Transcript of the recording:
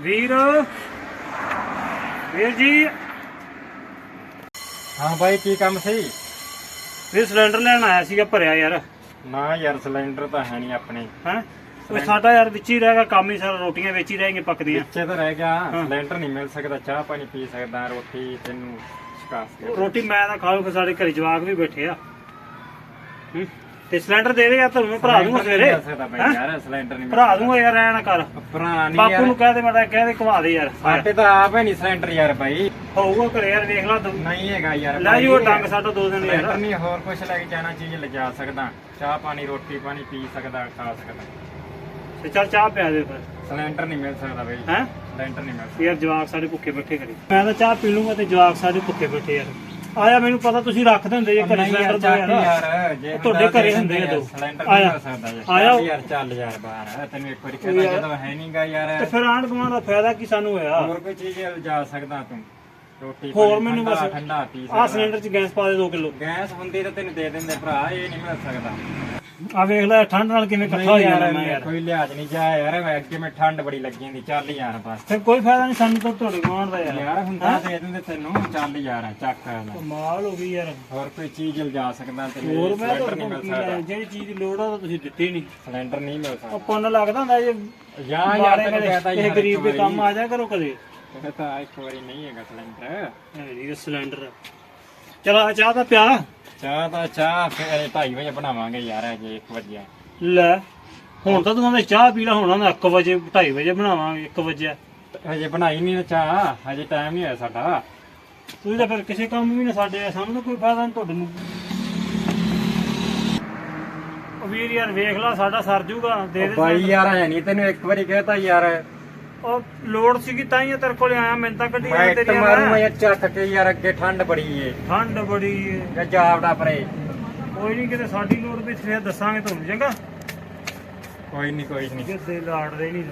ਵੀਰ। ਵੀਰ ਜੀ। ਹਾਂ ਬਾਈ ਕੀ ਕੰਮ ਸੀ? ਵੀਰ ਸਿਲੰਡਰ ਲੈਣ ਆਇਆ ਸੀਗਾ ਭਰਿਆ ਯਾਰ। ਨਾ ਯਾਰ ਸਿਲੰਡਰ ਤਾਂ ਹੈ ਨਹੀਂ ਆਪਣੇ। ਹੈ? ਉਹ ਸਾਡਾ ਯਾਰ ਵਿੱਚ ਹੀ ਰਹਿਗਾ ਕੰਮ ਹੀ ਸਾਰਾ ਰੋਟੀਆਂ ਵਿੱਚ ਹੀ ਰਹਿਣਗੇ ਪੱਕਦੀਆਂ। ਪਿੱਛੇ ਤਾਂ ਰਹਿ ਗਿਆ। ਸਿਲੰਡਰ ਨਹੀਂ ਮਿਲ ਸਕਦਾ ਚਾਹ ਪਾਣੀ ਪੀ ਸਕਦਾ ਰੋਟੀ ਤੈਨੂੰ ਸ਼ਿਕਾਸ ਰੋਟੀ ਮੈਂ ਤਾਂ ਖਾ ਲੂ ਫਿਰ ਸਾਡੇ ਘਰੇ ਜਵਾਕ ਵੀ ਬੈਠੇ ਆ। ਹੂੰ। ਤੇ ਸਿਲੰਡਰ ਦੇ ਦੇਗਾ ਤੁਹਾਨੂੰ ਮੈਂ ਭਰਾ ਦੂੰਗਾ ਸਵੇਰੇ। ਹੈਂ? ਯਾਰ ਸਿਲੰਡਰ ਨਹੀਂ ਭਰਾ ਦੂੰਗਾ ਯਾਰ ਐ ਨਾ ਕਰ। ਭਰਾ ਨਹੀਂ ਬਾਪੂ ਯਾਰ। ਨੂੰ ਕਹਿ ਦੇ ਮਾੜਾ ਕਹਿ ਦੇ ਘਵਾ ਦੇ ਯਾਰ। ਸਾਡੇ ਤਾਂ ਆਪ ਹੈ ਨਹੀਂ ਸਿਲੰਡਰ ਯਾਰ ਬਾਈ। ਹੋਊਗਾ ਘਰੇ ਯਾਰ ਵੇਖ ਲਾ ਤੂੰ। ਨਹੀਂ ਹੈਗਾ ਯਾਰ ਲੈ ਜੀ ਉਹ ਡੰਗ ਸਾਡਾ ਦੋ ਦਿਨ ਸਿਲੰਡਰ ਯਾਰ ਨਹੀਂ ਹੋਰ ਕੁਝ ਲੈ ਕੇ ਜਾਣਾ ਚੀਜ਼ ਲਿਜਾ ਸਕਦਾ। ਚਾਹ ਪਾਣੀ ਰੋਟੀ ਪਾਣੀ ਪੀ ਸਕਦਾ ਖਾ ਸਕਦਾ। ਤੇ ਚੱਲ ਚਾਹ ਪਿਆ ਦੇ ਫਿਰ ਸਿਲੰਡਰ ਨਹੀਂ ਮਿਲ ਸਕਦਾ ਬਾਈ। ਹੈ? ਸਿਲੰਡਰ ਨਹੀਂ ਮਿਲ ਸਕਦਾ। ਯਾਰ ਜਵਾਕ ਸਾਡੇ ਭੁੱਖੇ ਬੈਠੇ ਕਰੀ ਮੈਂ ਤਾਂ ਚਾਹ ਪੀ ਲੂੰਗਾ ਤੇ ਜਵਾਕ ਸਾਡੇ ਭੁੱਖੇ ਬੈਠੇ ਯਾਰ। ਆਇਆ ਮੈਨੂੰ ਪਤਾ ਤੁਸੀਂ ਰੱਖ ਦਿੰਦੇ ਜੇ ਘਰੇ ਸਿਲੰਡਰ ਦੋ ਯਾਰ ਜੇ ਤੁਹਾਡੇ ਘਰੇ ਤੇ ਹੁੰਦੇ ਆ ਦੋ। ਸਿਲੰਡਰ ਆਇਆ। ਨਹੀਂ ਮਿਲ ਸਕਦਾ ਯਾਰ। ਆਇਆ। ਚੱਲ ਯਾਰ ਚੱਲ ਯਾਰ ਬਾਹਰ। ਤੈਨੂੰ ਇੱਕ ਵਾਰੀ ਕਹਿੰਦਾ। ਜਦੋਂ ਹੈ ਨਹੀਂਗਾ ਤੇ ਯਾਰ ਫਿਰ ਆਂਢ ਗੁਆਂਢ ਦਾ ਫਾਇਦਾ ਕੀ ਸਾਨੂੰ ਹੋਇਆ? ਹੋਰ ਕੋਈ ਚੀਜ਼ ਲਿਜਾ ਸਕਦਾ ਤੂੰ? ਰੋਟੀ ਹੋਰ ਮੈਨੂੰ ਬਸ ਠੰਡਾ ਪੀ ਆਹ ਸਿਲੰਡਰ 'ਚ ਗੈਸ ਪਾ ਦੇ 2 ਕਿਲੋ। ਗੈਸ ਹੁੰਦੀ ਤਾਂ ਤੈਨੂੰ ਦੇ ਦਿੰਦੇ ਭਰਾ ਇਹ ਨਹੀਂ ਮਿਲ ਸਕਦਾ। ਆ ਵੇਖ ਲੈ ਠੰਡ ਨਾਲ ਕਿਵੇਂ ਇਕੱਠਾ ਹੋ ਜਾਣਾ ਮੈਂ ਯਾਰ। ਕੋਈ ਲਿਹਾਜ਼ ਨਹੀਂ ਜਾ ਯਾਰ ਅੱਗੇ ਮੈਂ ਠੰਡ ਬੜੀ ਲੱਗੀ ਹੁੰਦੀ ਚੱਲ ਯਾਰ ਬਸ। ਫਿਰ ਕੋਈ ਫਾਇਦਾ ਨਹੀਂ ਸਾਨੂੰ ਤਾਂ ਤੁਹਾਡੇ ਗੁਆਂਢ ਦਾ ਯਾਰ। ਯਾਰ ਹੁੰਦਾ ਦੇ ਦਿੰਦੇ ਤੈਨੂੰ ਚੱਲ ਯਾਰ ਚੱਕ ਲੈ। ਕਮਾਲ ਹੋ ਗਈ ਯਾਰ। ਹੋਰ ਕੋਈ ਚੀਜ਼ ਲਿਜਾ ਸਕਦਾ ਤੈਨੂੰ ਹੋਰ ਮੈਂ ਤੁਹਾਨੂੰ ਮਿਲ ਸਕਦਾ। ਜਿਹੜੀ ਚੀਜ਼ ਦੀ ਲੋੜ ਆ ਤੁਸੀਂ ਦਿੱਤੀ ਨਹੀਂ। ਸਿਲੰਡਰ ਨਹੀਂ ਮਿਲ ਉਹ ਸਕਦਾ ਪੁੰਨ ਲੱਗਦਾ ਹੁੰਦਾ ਜੇ ਜਾਂ ਯਾਰ ਤੈਨੂੰ ਕਹਤਾ ਯਾਰ ਗਰੀਬ ਦੇ ਕੰਮ। ਆ ਜਾ ਕਰੋ ਕਦੇ। ਇਹ ਤਾਂ ਇੱਕ ਵਾਰੀ ਨਹੀਂ ਹੈਗਾ ਸਿਲੰਡਰ। ਨਹੀਂ ਇਹ ਸਿਲੰਡਰ ਚਲ ਆ ਚਾਹ ਤਾਂ ਪਿਆ। ਚਾਹ ਤਾਂ ਚਾਹ ਫਿਰ 2:30 ਵਜੇ ਬਣਾਵਾਂਗੇ ਯਾਰ ਅਜੇ 1 ਵਜੇ ਲੈ ਹੁਣ ਤਾਂ ਤੂੰ ਚਾਹ ਪੀ ਲੈ ਹੁਣ ਨਾ 1 ਵਜੇ 2:30 ਵਜੇ ਬਣਾਵਾਂਗੇ 1 ਵਜੇ ਹਜੇ ਬਣਾਈ ਨਹੀਂ ਨਾ ਚਾਹ ਹਜੇ ਟਾਈਮ ਨਹੀਂ ਹੋਇਆ ਸਾਡਾ। ਤੁਸੀਂ ਤਾਂ ਫਿਰ ਕਿਸੇ ਕੰਮ ਵੀ ਨਾ ਸਾਡੇ ਸਾਨੂੰ ਤਾਂ ਕੋਈ ਫਾਇਦਾ ਨਹੀਂ ਤੁਹਾਡੇ ਨੂੰ। ਉਹ ਵੀਰ ਯਾਰ ਵੇਖ ਲੈ ਸਾਡਾ ਸਰ ਜੂਗਾ ਦੇ ਦੇ ਬਾਈ ਯਾਰ ਹੈ ਨਹੀਂ ਤੈਨੂੰ ਇੱਕ ਵਾਰੀ ਕਹਿਤਾ ਯਾਰ। ਉਹ ਲੋੜ ਸੀਗੀ ਤਾਂ ਹੀ ਤੇਰੇ ਕੋਲੇ ਆਇਆ ਮਿੰਤਾ ਕੱਢੀ ਮੈਂ ਤੇਰੀ ਮਾਰੂੰਗਾ ਯਾਰ ਚੱਕ ਕੇ ਯਾਰ ਅੱਗੇ ਠੰਡ ਬੜੀ ਏ। ਠੰਡ ਬੜੀ ਏ। ਜਾਂ ਜਾਵੜਾ ਪਰੇ। ਕੋਈ ਨਹੀਂ ਕਿਤੇ ਸਾਡੀ ਲੋੜ ਵੀ ਫੇਰ ਦੱਸਾਂਗੇ ਤੁਹਾਨੂੰ ਚੰਗਾ? ਕੋਈ ਨਹੀਂ ਕੋਈ ਨਹੀਂ। ਜਿੱਦੇ ਲਾੜਦੇ ਨਹੀਂ